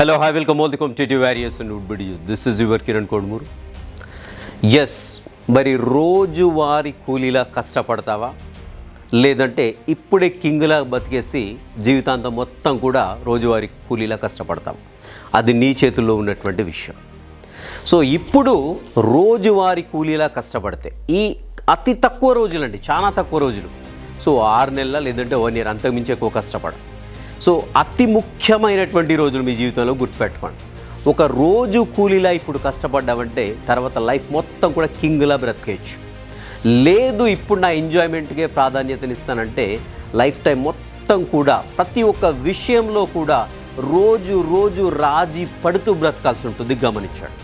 Hello, hi, welcome all the competitive and and bid videos. This is your Kiran Kodmuru. Yes మరి రోజువారి కూలీలా కష్టపడతావా లేదంటే ఇప్పుడే కింగ్లా బతికేసి జీవితాంతం మొత్తం కూడా రోజువారి కూలీలా కష్టపడతావు అది నీ చేతుల్లో ఉన్నటువంటి విషయం సో ఇప్పుడు రోజువారి కూలీలా కష్టపడితే ఈ అతి తక్కువ రోజులండి చాలా తక్కువ రోజులు సో ఆరు నెలల లేదంటే వన్ ఇయర్ అంతకుమించి ఎక్కువ కష్టపడం సో అతి ముఖ్యమైనటువంటి రోజులు మీ జీవితంలో గుర్తుపెట్టుకోండి. ఒక రోజు కూలీలా ఇప్పుడు కష్టపడ్డామంటే తర్వాత లైఫ్ మొత్తం కూడా కింగ్లా బ్రతికేయచ్చు. లేదు ఇప్పుడు నా ఎంజాయ్మెంట్కే ప్రాధాన్యతనిస్తానంటే లైఫ్ టైం మొత్తం కూడా ప్రతి ఒక్క విషయంలో కూడా రోజు రోజు రాజీ పడుతూ బ్రతకాల్సి ఉంటుంది గమనించాడు.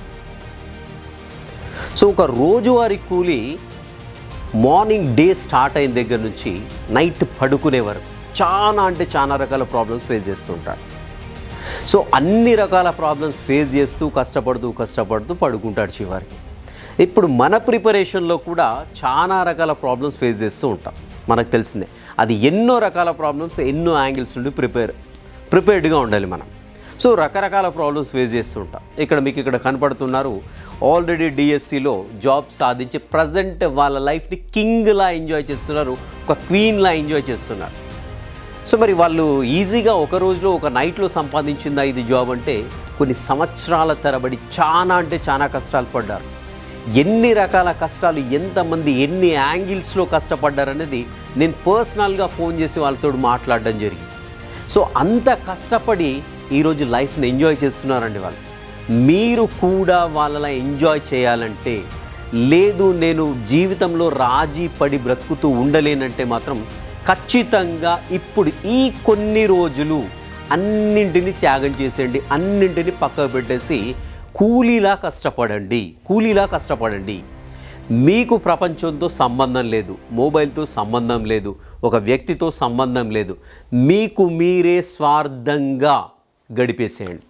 సో ఒక రోజువారీ కూలీ మార్నింగ్ డే స్టార్ట్ అయిన దగ్గర నుంచి నైట్ పడుకునే వరకు చాలా అంటే చాలా రకాల ప్రాబ్లమ్స్ ఫేస్ చేస్తూ ఉంటారు. సో అన్ని రకాల ప్రాబ్లమ్స్ ఫేస్ చేస్తూ కష్టపడుతూ కష్టపడుతూ పడుకుంటాడు చివరికి. ఇప్పుడు మన ప్రిపరేషన్లో కూడా చాలా రకాల ప్రాబ్లమ్స్ ఫేస్ చేస్తూ ఉంటాం. మనకు తెలిసిందే. అది ఎన్నో రకాల ప్రాబ్లమ్స్ ఎన్నో యాంగిల్స్ నుండి ప్రిపేర్ ప్రిపేర్డ్గా ఉండాలి మనం. సో రకరకాల ప్రాబ్లమ్స్ ఫేస్ చేస్తూ ఉంటాం. ఇక్కడ మీకు ఇక్కడ కనపడుతున్నారు ఆల్రెడీ డిఎస్సిలో జాబ్ సాధించి ప్రజెంట్ వాళ్ళ లైఫ్ని కింగ్లా ఎంజాయ్ చేస్తున్నారు ఒక క్వీన్లా ఎంజాయ్ చేస్తున్నారు. సో మరి వాళ్ళు ఈజీగా ఒక రోజులో ఒక నైట్లో సంపాదించిందా ఇది జాబ్ అంటే కొన్ని సంవత్సరాల తరబడి చాలా అంటే చాలా కష్టాలు పడ్డారు. ఎన్ని రకాల కష్టాలు ఎంతమంది ఎన్ని యాంగిల్స్లో కష్టపడ్డారనేది నేను పర్సనల్గా ఫోన్ చేసి వాళ్ళతో మాట్లాడడం జరిగింది. సో అంత కష్టపడి ఈరోజు లైఫ్ని ఎంజాయ్ చేస్తున్నారండి వాళ్ళు. మీరు కూడా వాళ్ళలా ఎంజాయ్ చేయాలంటే లేదు నేను జీవితంలో రాజీ పడి బ్రతుకుతూ ఉండలేనంటే మాత్రం ఖచ్చితంగా ఇప్పుడు ఈ కొన్ని రోజులు అన్నింటిని త్యాగం చేసేయండి అన్నింటిని పక్కకు పెట్టేసి కూలీలా కష్టపడండి కూలీలా కష్టపడండి. మీకు ప్రపంచంతో సంబంధం లేదు మొబైల్తో సంబంధం లేదు ఒక వ్యక్తితో సంబంధం లేదు. మీకు మీరే స్వార్థంగా గడిపేసేయండి.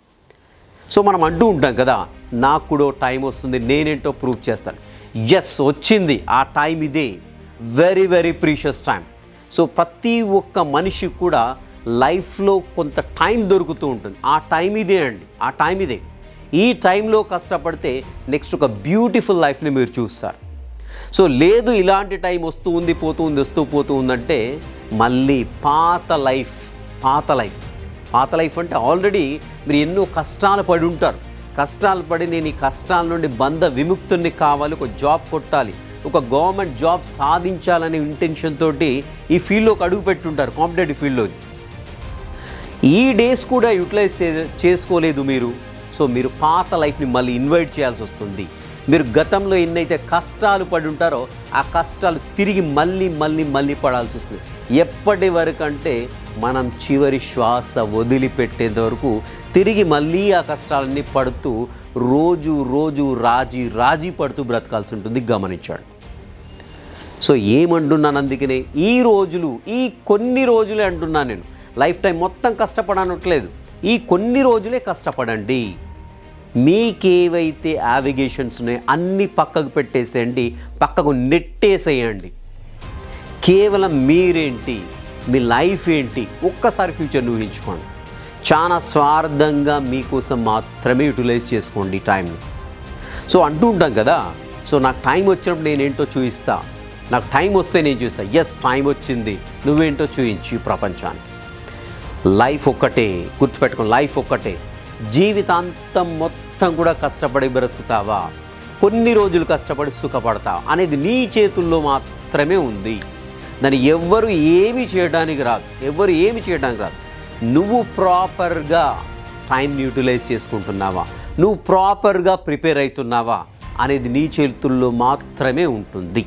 సో మనం అంటూ ఉంటాం కదా నాకు కూడా టైం వస్తుంది నేనేంటో ప్రూవ్ చేస్తాను. ఎస్ వచ్చింది ఆ టైం ఇదే. Very very precious time so ప్రతి ఒక్క మనిషి కూడా లైఫ్లో కొంత టైం దొరుకుతూ ఉంటుంది. ఆ టైం ఇదే అండి. ఆ టైం ఇదే. ఈ టైంలో కష్టపడితే నెక్స్ట్ ఒక బ్యూటిఫుల్ లైఫ్ని మీరు చూస్తారు. సో లేదు ఇలాంటి టైం వస్తూ ఉంది పోతూ ఉంది వస్తూ పోతూ ఉందంటే మళ్ళీ పాత లైఫ్ పాత లైఫ్. పాత లైఫ్ అంటే ఆల్రెడీ మీరు ఎన్నో కష్టాలు పడి ఉంటారు. కష్టాలు పడి నేను ఈ కష్టాల నుండి బంధ విముక్తుని కావాలి ఒక జాబ్ కొట్టాలి. ఒక గవర్నమెంట్ జాబ్ సాధించాలనే ఇంటెన్షన్ తోటి ఈ ఫీల్డ్లోకి అడుగు పెట్టుంటారు కాంపిటేటివ్ ఫీల్డ్లో ఈ డేస్ కూడా యూటిలైజ్ చే- చేసుకోలేదు మీరు. సో మీరు పాత లైఫ్ని మళ్ళీ ఇన్వైట్ చేయాల్సి వస్తుంది. మీరు గతంలో ఎన్నైతే కష్టాలు పడి ఉంటారో ఆ కష్టాలు తిరిగి మళ్ళీ మళ్ళీ మళ్ళీ పడాల్సి వస్తుంది. ఎప్పటి వరకు అంటే మనం చివరి శ్వాస వదిలిపెట్టేంత వరకు తిరిగి మళ్ళీ ఆ కష్టాలన్నీ పడుతూ రోజు రోజు రాజీ రాజీ పడుతూ బ్రతకాల్సి ఉంటుంది గమనించాడు సో ఏమంటున్నాను అందుకనే? ఈ రోజులు ఈ కొన్ని రోజులే అంటున్నాను నేను. లైఫ్ టైం మొత్తం కష్టపడనట్లేదు. ఈ కొన్ని రోజులే కష్టపడండి. మీకేవైతే యావిగేషన్స్ ఉన్నాయో అన్నీ పక్కకు పెట్టేసేయండి. పక్కకు నెట్టేసేయండి. కేవలం మీరేంటి? మీ లైఫ్ ఏంటి? ఒక్కసారి ఫ్యూచర్ని ఊహించుకోండి. చాలా స్వార్థంగా మీకోసం మాత్రమే యూటిలైజ్ చేసుకోండి టైంని. సో అంటూ ఉంటాం కదా. సో నాకు టైం వచ్చినప్పుడు నేనేంటో చూపిస్తా. నాకు టైం వస్తే నేను చూస్తా. ఎస్ టైం వచ్చింది. నువ్వేంటో చూయించు ప్రపంచానికి. లైఫ్ ఒక్కటే గుర్తుపెట్టుకుని లైఫ్ ఒక్కటే. జీవితాంతం మొత్తం కూడా కష్టపడి బ్రతుకుతావా? కొన్ని రోజులు కష్టపడి సుఖపడతావు? అనేది నీ చేతుల్లో మాత్రమే ఉంది. దాన్ని ఎవ్వరు ఏమి చేయడానికి రాదు. ఎవ్వరు ఏమి చేయడానికి రాదు. నువ్వు ప్రాపర్గా టైంని యూటిలైజ్ చేసుకుంటున్నావా? నువ్వు ప్రాపర్గా ప్రిపేర్ అవుతున్నావా? అనేది నీ చేతుల్లో మాత్రమే ఉంటుంది.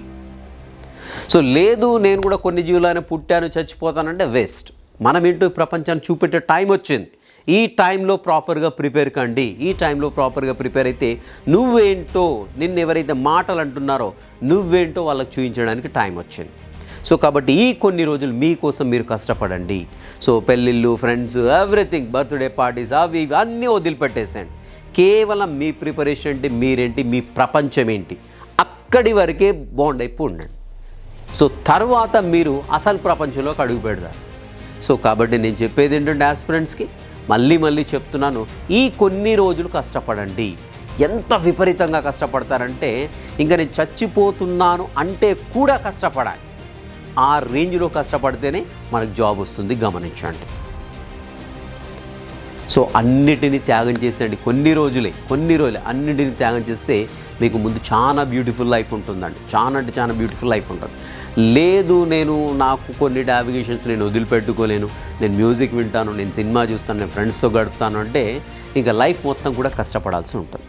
సో లేదు నేను కూడా కొన్ని జీవులైనా పుట్టాను చచ్చిపోతానంటే వేస్ట్. మనం ఏంటో ప్రపంచాన్ని చూపెట్టే టైం వచ్చింది. ఈ టైంలో ప్రాపర్గా ప్రిపేర్ కండి. ఈ టైంలో ప్రాపర్గా ప్రిపేర్ అయితే నువ్వేంటో నిన్ను ఎవరైతే మాటలు అంటున్నారో నువ్వేంటో వాళ్ళకి చూపించడానికి టైం వచ్చింది. సో కాబట్టి ఈ కొన్ని రోజులు మీకోసం మీరు కష్టపడండి. సో పెళ్ళిళ్ళు ఫ్రెండ్స్ ఎవ్రీథింగ్ బర్త్డే పార్టీస్ అవి ఇవి అన్నీ వదిలిపెట్టేసేయండి. కేవలం మీ ప్రిపరేషన్ ఏంటి మీరేంటి? మీ ప్రపంచం ఏంటి అక్కడి వరకే బాండ్ అయిపోయి ఉండండి. సో తర్వాత మీరు అసలు ప్రపంచంలోకి అడుగు పెడతారు. సో కాబట్టి నేను చెప్పేది ఏంటంటే ఆస్పిరెంట్స్కి మళ్ళీ మళ్ళీ చెప్తున్నాను ఈ కొన్ని రోజులు కష్టపడండి. ఎంత విపరీతంగా కష్టపడతారంటే ఇంకా నేను చచ్చిపోతున్నాను అంటే కూడా కష్టపడాలి. ఆ రేంజ్లో కష్టపడితేనే మనకు జాబ్ వస్తుంది గమనించండి. సో అన్నిటినీ త్యాగం చేసేయండి. కొన్ని రోజులే కొన్ని రోజులే అన్నిటిని త్యాగం చేస్తే మీకు ముందు చాలా బ్యూటిఫుల్ లైఫ్ ఉంటుందండి. చాలా అంటే చాలా బ్యూటిఫుల్ లైఫ్ ఉంటుంది. లేదు నేను నాకు కొన్ని డావిగేషన్స్ నేను వదిలిపెట్టుకోలేను. నేను మ్యూజిక్ వింటాను నేను సినిమా చూస్తాను నేను ఫ్రెండ్స్తో గడుపుతాను అంటే ఇంకా లైఫ్ మొత్తం కూడా కష్టపడాల్సి ఉంటుంది.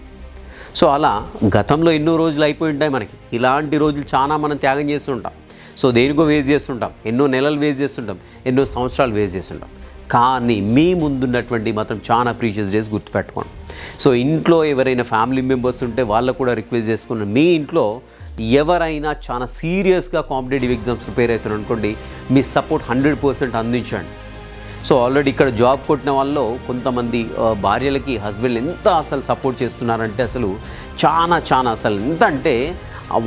సో అలా గతంలో ఎన్నో రోజులు అయిపోయి ఉంటాయి మనకి. ఇలాంటి రోజులు చాలా మనం త్యాగం చేస్తుంటాం సో దేనికో వేస్ట్ చేస్తుంటాం. ఎన్నో నెలలు వేస్ట్ చేస్తుంటాం. ఎన్నో సంవత్సరాలు వేస్ట్ చేస్తుంటాం. కానీ మీ ముందున్నటువంటి మాత్రం చాలా ప్రీషియస్ డేస్ గుర్తుపెట్టుకోండి. సో ఇంట్లో ఎవరైనా ఫ్యామిలీ మెంబర్స్ ఉంటే వాళ్ళకు కూడా రిక్వెస్ట్ చేసుకుని మీ ఇంట్లో ఎవరైనా చాలా సీరియస్గా కాంపిటేటివ్ ఎగ్జామ్స్ ప్రిపేర్ అవుతున్నారు అనుకోండి మీ సపోర్ట్ హండ్రెడ్ పర్సెంట్ అందించండి. సో ఆల్రెడీ ఇక్కడ జాబ్ కొట్టిన వాళ్ళు కొంతమంది భార్యలకి హస్బెండ్ ఎంత అసలు సపోర్ట్ చేస్తున్నారంటే అసలు చాలా చాలా అసలు ఎంత అంటే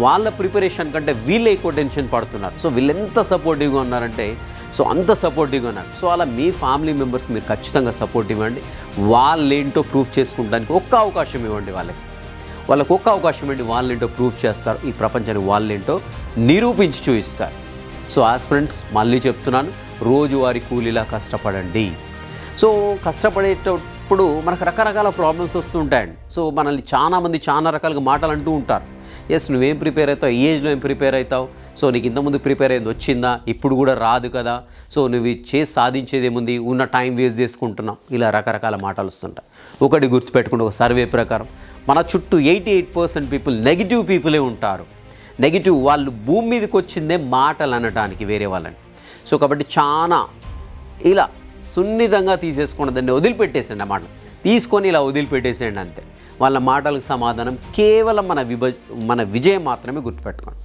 వాళ్ళ ప్రిపరేషన్ కంటే వీళ్ళే ఎక్కువ టెన్షన్ పడుతున్నారు. సో వీళ్ళు ఎంత సపోర్టివ్గా ఉన్నారంటే సో అంత సపోర్టివ్గా ఉన్నారు. సో అలా మీ ఫ్యామిలీ మెంబర్స్ మీరు ఖచ్చితంగా సపోర్ట్ ఇవ్వండి. వాళ్ళేంటో ప్రూఫ్ చేసుకుంటానికి ఒక్క అవకాశం ఇవ్వండి వాళ్ళకి. వాళ్ళకు ఒక్క అవకాశం ఏంటి వాళ్ళేంటో ప్రూఫ్ చేస్తారు. ఈ ప్రపంచానికి వాళ్ళేంటో నిరూపించి చూపిస్తారు సో ఆస్పిరెంట్స్ మళ్ళీ చెప్తున్నాను రోజువారి కూలీలా కష్టపడండి. సో కష్టపడేటప్పుడు మనకు రకరకాల ప్రాబ్లమ్స్ వస్తుంటాయండి సో మనల్ని చాలామంది చాలా రకాలుగా మాటలు అంటూ ఉంటారు. ఎస్ నువ్వేం ప్రిపేర్ అవుతావు? ఈ ఏజ్లో ఏం ప్రిపేర్ అవుతావు? సో నీకు ఇంతకుముందు ప్రిపేర్ అయింది వచ్చిందా? ఇప్పుడు కూడా రాదు కదా? సో నువ్వు చేసి సాధించేది ఏముంది? ఉన్న టైం వేస్ట్ చేసుకుంటున్నావు. ఇలా రకరకాల మాటలు వస్తుంటాయి. ఒకటి గుర్తుపెట్టుకుంటే ఒక సర్వే ప్రకారం. మన చుట్టూ eighty eight percent people negative పీపులే ఉంటారు. నెగిటివ్ వాళ్ళు భూమి మీదకి వచ్చిందే మాటలు అనటానికి వేరే వాళ్ళని. సో కాబట్టి చాలా ఇలా సున్నితంగా తీసేసుకున్న దాన్ని వదిలిపెట్టేసండి ఆ మాటలు. తీసుకొని ఇలా వదిలిపెట్టేసేయండి అంతే. వాళ్ళ మాటలకు సమాధానం కేవలం మన విభ మన విజయం మాత్రమే గుర్తుపెట్టుకోండి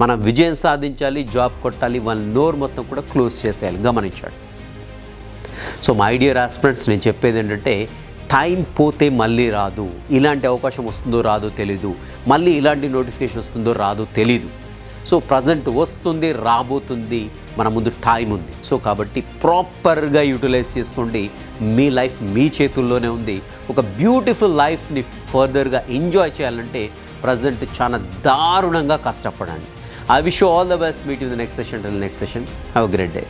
మనం విజయం సాధించాలి జాబ్ కొట్టాలి వాళ్ళ నోరు మొత్తం కూడా క్లోజ్ చేసేయాలి గమనించాడు సో మై డియర్ ఆస్పిరెంట్స్ నేను చెప్పేది ఏంటంటే టైం పోతే మళ్ళీ రాదు. ఇలాంటి అవకాశం వస్తుందో రాదో తెలీదు. మళ్ళీ ఇలాంటి నోటిఫికేషన్ వస్తుందో రాదో తెలీదు. సో ప్రజెంట్ వస్తుంది రాబోతుంది మన ముందు టైం ఉంది. సో కాబట్టి ప్రాపర్గా యూటిలైజ్ చేసుకోండి. మీ లైఫ్ మీ చేతుల్లోనే ఉంది. ఒక బ్యూటిఫుల్ లైఫ్ని ఫర్దర్గా ఎంజాయ్ చేయాలంటే ప్రజెంట్ చాలా దారుణంగా కష్టపడండి. I wish all the best meet in the next session next session have great day